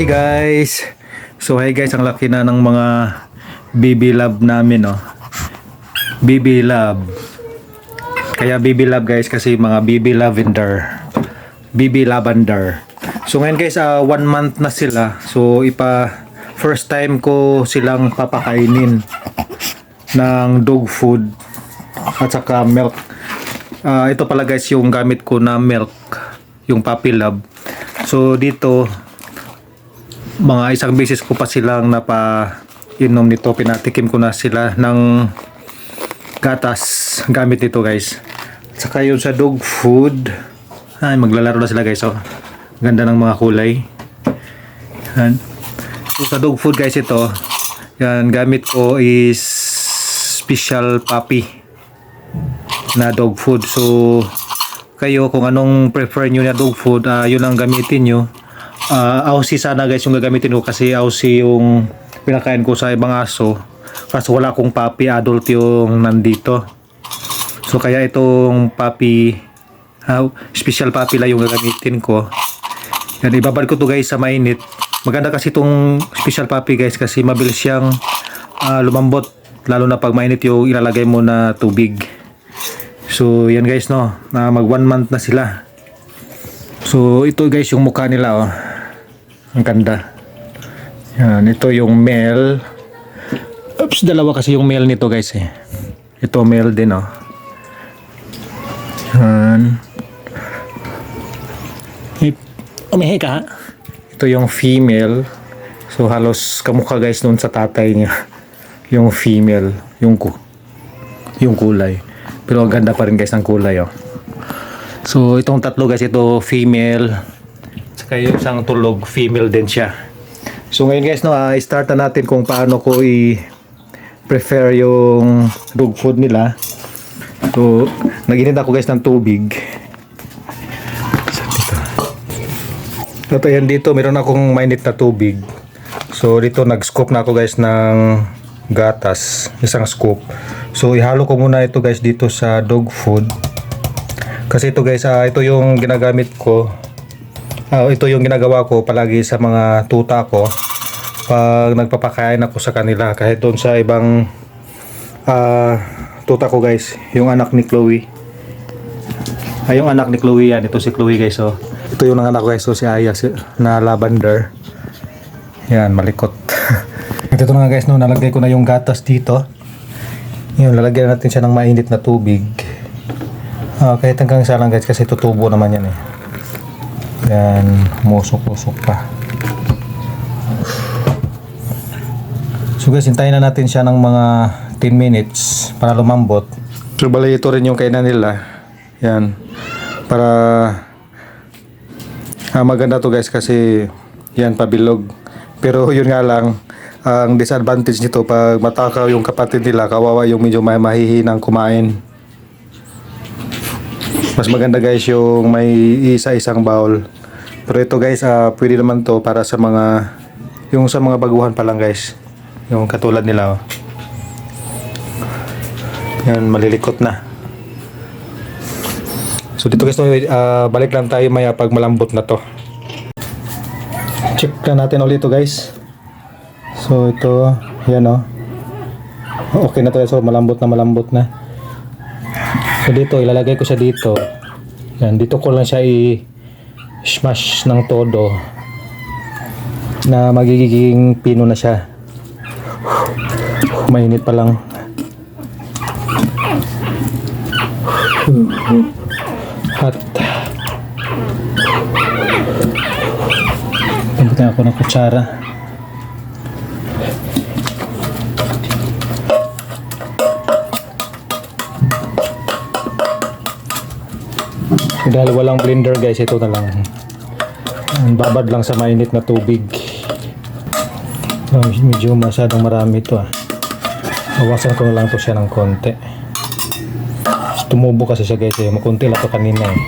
Hey guys! So hey guys, ang laki na ng mga BB Lab namin no. BB Lab. Kaya BB Lab guys kasi mga BB Lavender. BB Lavender. So ngayon guys, ah, one month na sila. So ipa first time ko silang papakainin ng dog food at saka milk. Ah, ito pala guys yung gamit ko na milk, yung Puppy Lab. So dito mga isang beses ko pa silang napa inom nito. Pinatikim ko na sila ng gatas. Gamit nito guys. Saka yun sa dog food. Ay maglalaro na sila guys oh. Ganda ng mga kulay. Yan. So, sa dog food guys ito. Yan gamit ko is special puppy na dog food. So kayo kung anong prefer nyo na dog food ah, yun ang gamitin nyo uh, Aussie sana guys yung gagamitin ko kasi Aussie yung pinakain ko sa ibang aso. Kasi wala akong puppy adult yung nandito. So kaya itong puppy uh, special puppy lang yung gagamitin ko. Yan ibabad ko to guys sa mainit. Maganda kasi itong special puppy guys kasi mabilis siyang ah, lumambot lalo na pag mainit yung ilalagay mo na tubig. So yan guys no? Na mag one month na sila. So ito guys yung mukha nila oh ang ganda. Yan, ito yung male. Oops, dalawa kasi yung male nito guys eh. Ito male din oh. Yan. Umihi ka? Ito yung female. So halos kamukha guys noon sa tatay niya. Yung female, yung ku yung kulay. Pero ang ganda pa rin guys ng kulay oh. So itong tatlo guys, ito female, Yung isang tulog, female din siya. So ngayon guys, no, uh, start na natin kung paano ko i-prefer yung dog food nila. So, naginit ako guys ng tubig. Ito yan dito, meron akong mainit na tubig. So dito nag-scoop na ako guys ng gatas, isang scoop. So ihalo ko muna ito guys dito sa dog food. Kasi ito guys, ah, ito yung ginagamit ko Ah, ito yung ginagawa ko palagi sa mga tuta ko. Pag nagpapakain ako sa kanila kahit doon sa ibang ah, tuta ko guys yung anak ni Chloe. Ay yung anak ni Chloe yan ito si Chloe guys oh. ito yung anak ko guys so si Aya si, na lavender. Yan malikot. Ito na nga guys no nalagay ko na yung gatas dito. Yun lalagyan natin siya ng mainit na tubig. Ah, kahit hanggang isa lang guys kasi tutubo naman yan eh yan, musok-usok pa. So guys, hintayin na natin siya ng mga 10 minutes para lumambot. So bali ito rin yung kainan nila. Yan. Para ah, maganda to guys kasi yan pabilog. Pero yun nga lang, ang disadvantage nito pag matakaw yung kapatid nila, kawawa yung medyo may mahihinang kumain. Mas maganda guys yung may isa-isang bowl. Pero ito guys, ah, pwede naman to para sa mga yung sa mga baguhan pa lang guys. Yung katulad nila. Oh. Yan, malilikot na. So dito guys, ah, balik lang tayo maya pag malambot na to. Check na natin ulit ito guys. So ito, yan oh. Okay na to guys, so malambot na malambot na. So dito, ilalagay ko siya dito. Yan, dito ko lang siya i smash ng todo na magiging pino na siya. Mainit pa lang. At Pagbutin ako ng kutsara. Dahil walang blender guys, ito na lang. Ang Babad lang sa mainit na tubig. Medyo masyadong marami ito ah. Bawasan ko na lang to siya ng konti. Tumubo kasi siya guys eh. Makunti lang to kanina eh.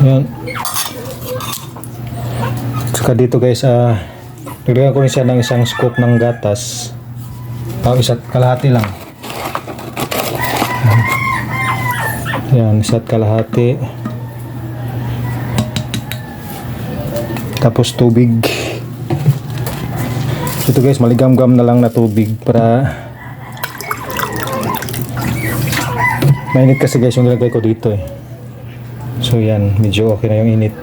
Yan. Saka dito guys ah Nagdagan ko rin siya ng isang scoop ng gatas. O, isa't kalahati lang. Yan, isa't kalahati. Tapos tubig. Ito guys, maligam-gam na lang na tubig para mainit kasi guys yung nilagay ko dito eh. So yan, medyo okay na yung init.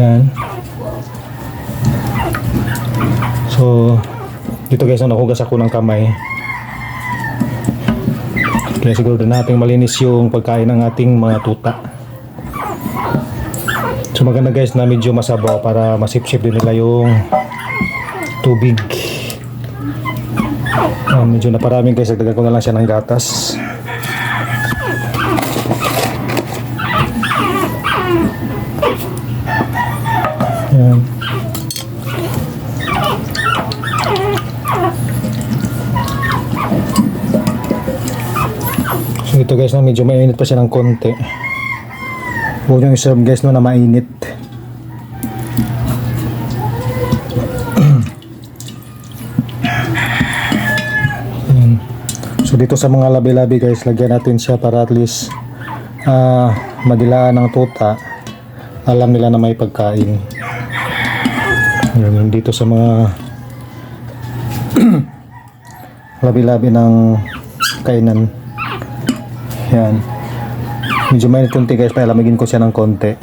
Yan. So, dito guys, nakugas ako ng kamay. Kaya siguro din natin malinis yung pagkain ng ating mga tuta. So maganda guys na medyo masabaw para masipsip din nila yung tubig. Ah, medyo naparami guys, nagdagan ko na lang siya ng gatas. Ito guys na medyo mainit pa siya ng konti. Huwag nyo iserve guys no na mainit. So dito sa mga labi-labi guys, lagyan natin siya para at least ah madilaan ng tuta. Alam nila na may pagkain. Yung dito sa mga labi-labi ng kainan. Yan. Medyo mainit konti guys, palamigin ko siya ng konti.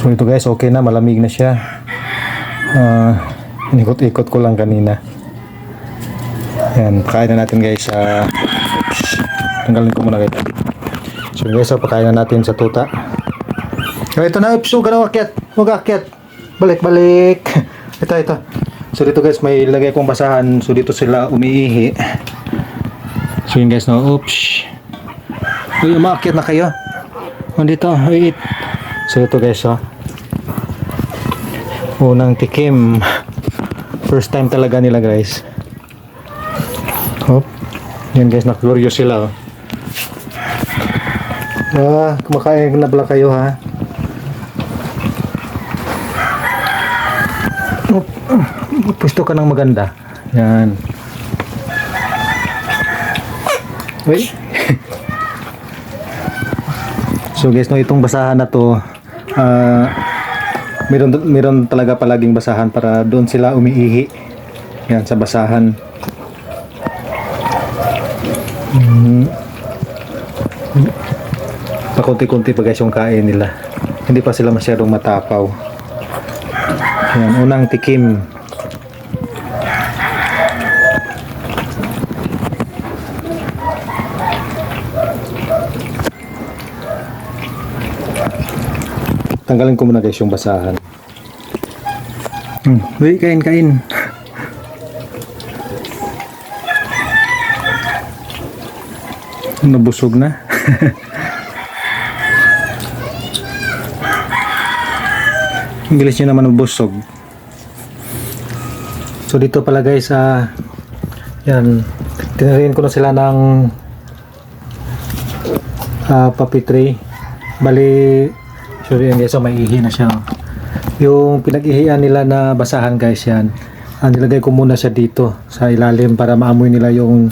So ito guys, okay na, malamig na siya. Ah, inikot-ikot ko lang kanina. Yan, pakain na natin guys sa... tanggalin ko muna guys. So guys, so, pakain na natin sa tuta. So ito na, ups, huwag na akyat. Huwag akyat. Balik, balik. Ito, ito. So dito guys, may ilagay kong basahan. So dito sila umiihi. So yun guys, no, oops. Uy, umakyat na kayo. O dito, wait. So ito guys, oh. Unang tikim. First time talaga nila guys. Hop. Yan guys, na-curious sila, oh. Ah, kumakain na pala kayo ha. Pwesto ka ng maganda. Yan. Uy. so guys, no, itong basahan na to, ah, meron, meron talaga palaging basahan para doon sila umiihi. Yan, sa basahan. Mm. Pakunti-kunti pa guys yung kain nila. Hindi pa sila masyadong matapaw. Yan, unang tikim. Tanggalin ko muna guys yung basahan. Hmm, uy, kain, kain. Nabusog na. Ang bilis nyo naman nabusog. So dito pala guys, ah, yan, tinarihin ko na sila ng ah, puppy tray. Bali, yan guys, so may ihi na siya. oh. Yung pinag-ihian nila na basahan guys yan, ah, nilagay ko muna siya dito sa ilalim para maamoy nila yung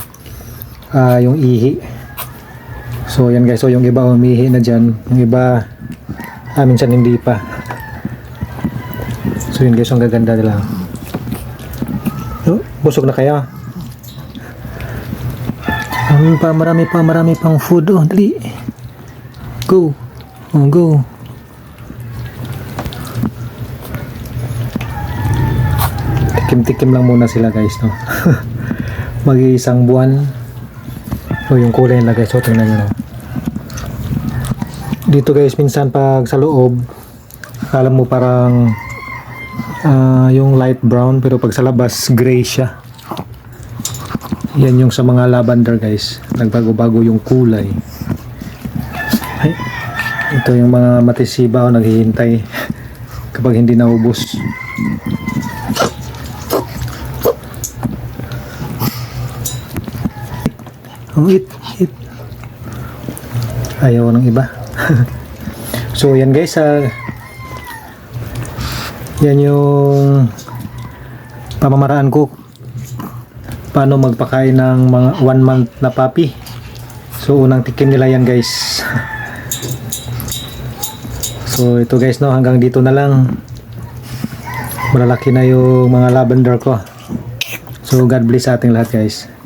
ah, yung ihi. So yan guys, so yung iba umihi na dyan, yung iba ah, minsan hindi pa. So yun guys, ang gaganda nila. Oh, busog na kaya? Marami pa, marami pa, marami pang food. Oh, dali. Go. Oh, go. Tikim-tikim lang muna sila guys, no? Mag-iisang buwan. So, yung kulay nila guys, so tingnan nyo, no? Dito guys, minsan pag sa loob, akala mo parang ah, yung light brown, pero pag sa labas, gray siya. Yan yung sa mga lavender guys. Nagbago-bago yung kulay. Ay, ito yung mga matisiba o naghihintay kapag hindi naubos. Oh, eat, eat. Ayaw ng iba. so, yan guys, ah, yan yung pamamaraan ko paano magpakain ng mga one month na puppy. So unang tikim nila yan guys. so ito guys no hanggang dito na lang. Malalaki na yung mga lavender ko. So God bless sa ating lahat guys.